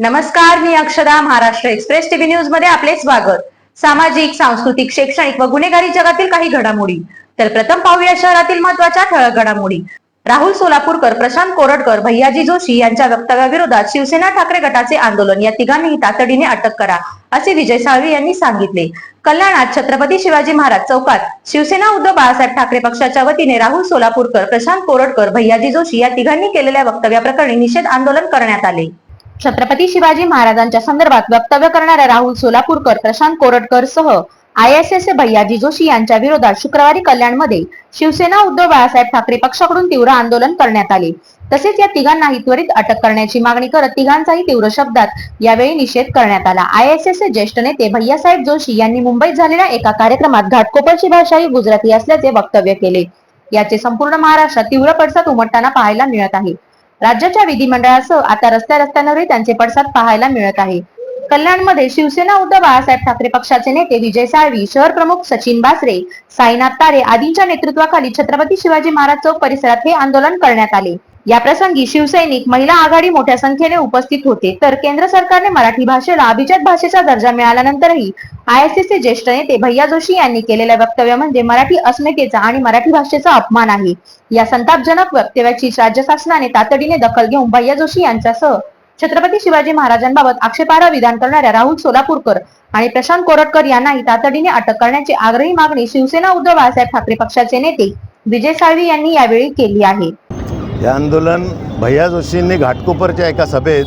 नमस्कार मी अक्षदा Maharashtra express TV न्यूजमध्ये आपले स्वागत. सामाजिक सांस्कृतिक शैक्षणिक व गुन्हेगारी जगातील काही घडामोडी. तर प्रथम पाहूया शहरातील महत्त्वाच्या ठळक घडामोडी. राहुल सोलापूरकर प्रशांत कोरडकर भैयाजी जोशी यांच्या वक्तव्याविरोधात शिवसेना ठाकरे गटाचे आंदोलन या तिघांनीही तातडीने अटक करा असे विजय साळवी यांनी सांगितले. कल्याणात छत्रपती शिवाजी महाराज चौकात शिवसेना उद्धव बाळासाहेब ठाकरे पक्षाच्या वतीने राहुल सोलापूरकर प्रशांत कोरडकर भैयाजी जोशी या तिघांनी केलेल्या वक्तव्याप्रकरणी निषेध आंदोलन करण्यात आले. छत्रपती शिवाजी महाराजांच्या संदर्भात वक्तव्य करणाऱ्या राहुल सोलापूरकर प्रशांत कोरटकर सह I S S Bhaiyyaji Joshi यांच्या विरोधात शुक्रवारी कल्याणमध्ये शिवसेना उद्धव बाळासाहेब ठाकरे पक्षाकडून तीव्र आंदोलन करण्यात आले. तसेच या तिघांनाही त्वरित अटक करण्याची मागणी करत तिघांचाही तीव्र शब्दात यावेळी निषेध करण्यात आला. आय एस एस ज्येष्ठ नेते भैयासाहेब जोशी यांनी मुंबईत झालेल्या एका कार्यक्रमात घाटकोपरची भाषा ही गुजराती असल्याचे वक्तव्य केले. याचे संपूर्ण महाराष्ट्रात तीव्र पडसाद उमटताना पाहायला मिळत आहे. राज्याच्या विधिमंडळासह आता रस्त्या रस्त्यांवरही त्यांचे पडसाद पाहायला मिळत आहे. कल्याणमध्ये शिवसेना उद्धव बाळासाहेब ठाकरे पक्षाचे नेते विजय साळवी शहर प्रमुख सचिन बासरे साईनाथ तारे आदींच्या नेतृत्वाखाली छत्रपती शिवाजी महाराज चौक परिसरात हे आंदोलन करण्यात आले. या प्रसंगी शिवसैनिक महिला आघाडी मोठ्या संख्येने उपस्थित होते. तर केंद्र सरकारने मराठी भाषेला अभिजात भाषेचा दर्जा मिळाल्यानंतरही आय एस चे ज्येष्ठ नेते भैया जोशी यांनी केलेले वक्तव्य म्हणजे मराठी अस्मितेचा आणि मराठी भाषेचा अपमान आहे. या संतापजनक वक्तव्याची राज्य शासनाने तातडीने दखल घेऊन भैया जोशी यांच्यासह छत्रपती शिवाजी महाराजांबाबत आक्षेपार्ह विधान करणाऱ्या राहुल सोलापूरकर आणि प्रशांत कोरटकर यांनाही तातडीने अटक करण्याची आग्रही मागणी शिवसेना उद्धव बाळासाहेब ठाकरे पक्षाचे नेते विजय साळवी यांनी यावेळी केली आहे. हे आंदोलन भैया जोशींनी घाटकोपरच्या एका सभेत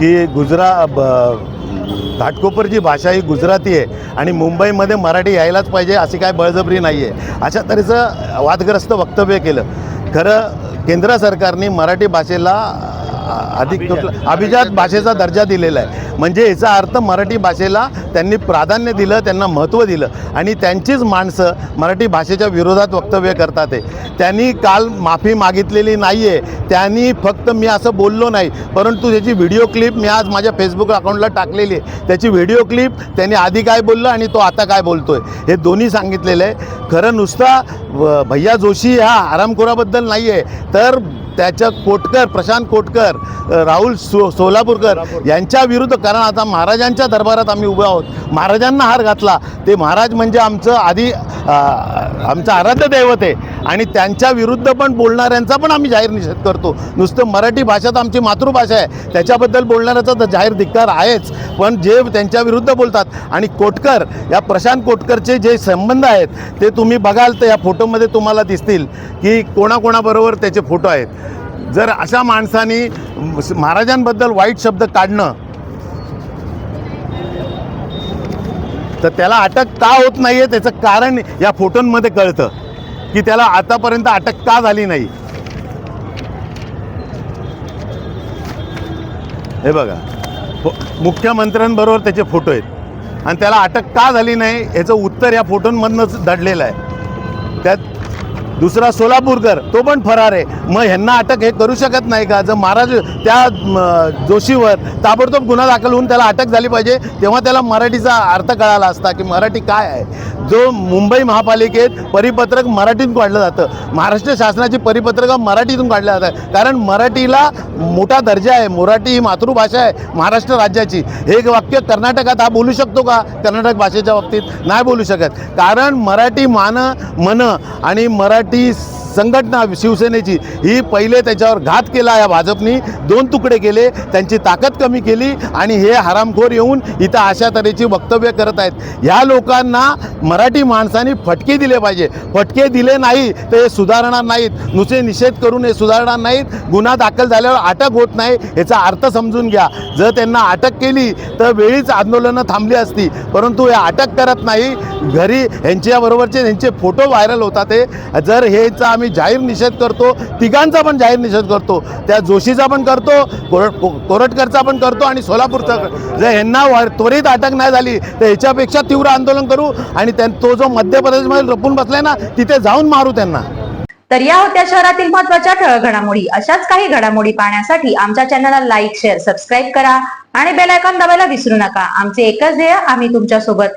की गुजरा ब घाटकोपरची भाषा ही गुजराती आहे आणि मुंबईमध्ये मराठी यायलाच पाहिजे अशी काय बळजबरी नाही आहे अशा तऱ्हेचं वादग्रस्त वक्तव्य केलं. खरं केंद्र सरकारने मराठी भाषेला अधिक कुठलं- अभिजात भाषेचा दर्जा दिलेला आहे. म्हणजे याचा अर्थ मराठी भाषेला त्यांनी प्राधान्य दिलं त्यांना महत्त्व दिलं. आणि त्यांचीच माणसं मराठी भाषेच्या विरोधात वक्तव्य करतात आहे त्यांनी काल माफी मागितलेली नाही आहे त्यांनी फक्त मी असं बोललो नाही परंतु त्याची व्हिडिओ क्लिप मी आज माझ्या फेसबुक अकाउंटला टाकलेली आहे. त्याची व्हिडिओ क्लिप त्यांनी आधी काय बोललं आणि तो आता काय बोलतो आहे हे दोन्ही सांगितलेलं आहे. खरं नुसता व- भैया जोशी हा आरामखोराबद्दल नाही आहे तर त्याच्या कोटकर प्रशांत कोटकर राहुल सो सोलापूरकर यांच्या विरुद्ध कारण आता महाराजांच्या दरबारात आम्ही उभे आहोत. महाराजांना हार घातला. ते महाराज म्हणजे आमचं आधी आमचं आराध्य दैवत आहे. आणि त्यांच्या विरुद्ध पण बोलणाऱ्यांचा पण आम्ही जाहीर निषेध करतो. नुसतं मराठी भाषा तर आमची मातृभाषा आहे. त्याच्याबद्दल बोलणाऱ्याचा तर जाहीर धिक्कार आहेच. पण जे त्यांच्या विरुद्ध बोलतात आणि कोटकर या प्रशांत कोटकरचे जे संबंध आहेत ते तुम्ही बघाल तर या फोटोमध्ये तुम्हाला दिसतील की कोणाकोणाबरोबर त्याचे फोटो आहेत. जर अशा माणसानी महाराजांबद्दल वाईट शब्द काढणं तर त्याला अटक का होत नाही आहे त्याचं कारण या फोटोंमध्ये कळतं. की त्याला आतापर्यंत अटक का झाली नाही? हे बघा. मुख्यमंत्र्यांबरोबर त्याचे फोटो आहेत. आणि त्याला अटक का झाली नाही याचं उत्तर या फोटोंमधनंच दडलेलं आहे. त्यात दुसरा सोलापूरकर तो पण फरार आहे. मग ह्यांना अटक हे करू शकत नाही का? जर महाराज त्या जोशीवर ताबडतोब गुन्हा दाखल होऊन त्याला अटक झाली पाहिजे तेव्हा त्याला मराठीचा अर्थ कळाला असता की मराठी काय आहे? जो मुंबई महापालिकेत परिपत्रक मराठीतून काढलं जातं. महाराष्ट्र शासनाची परिपत्रक मराठीतून काढलं जातं कारण मराठीला मोठा दर्जा आहे. मराठी ही मातृभाषा आहे महाराष्ट्र राज्याची. हे एक वाक्य कर्नाटकात हा बोलू शकतो का? कर्नाटक भाषेच्या बाबतीत नाही बोलू शकत. कारण मराठी मान मन आणि मराठी संघटना शिवसेनेची ही पहिले त्याच्यावर घात केला या भाजपनी. दोन तुकडे केले त्यांची ताकद कमी केली आणि हे हरामखोर येऊन इथं अशा तऱ्हेची वक्तव्य करत आहेत. ह्या लोकांना मराठी माणसांनी फटके दिले पाहिजे. फटके दिले नाही तर हे सुधारणार नाहीत. नुसते निषेध करून हे सुधारणार नाहीत. गुन्हा दाखल झाल्यावर अटक होत नाही याचा अर्थ समजून घ्या. जर त्यांना अटक केली तर वेळीच आंदोलनं थांबली असती. परंतु हे अटक करत नाही. घरी यांच्याबरोबरचे यांचे फोटो व्हायरल होतात ते जर हेचा आम्ही जाहीर निषेध करतो तिघांचा पण जाहीर निषेध करतो त्या जोशीचा पण करतो कोरट कोरटकरचा पण करतो आणि सोलापूरचा जर यांना त्वरित अटक नाही झाली तर ह्याच्यापेक्षा तीव्र आंदोलन करू आणि तो जो मध्य प्रदेशमध्ये लपून बसलाय ना तिथे जाऊन मारू त्यांना. तर या होत्या शहरातील महत्त्वाच्या ठळक घडामोडी अशाच काही घडामोडी पाहण्यासाठी आमच्या चॅनलला लाईक शेअर सबस्क्राईब करा आणि बेल आयकॉन दाबायला विसरू नका. आमचे एकच ध्येय आम्ही तुमच्यासोबत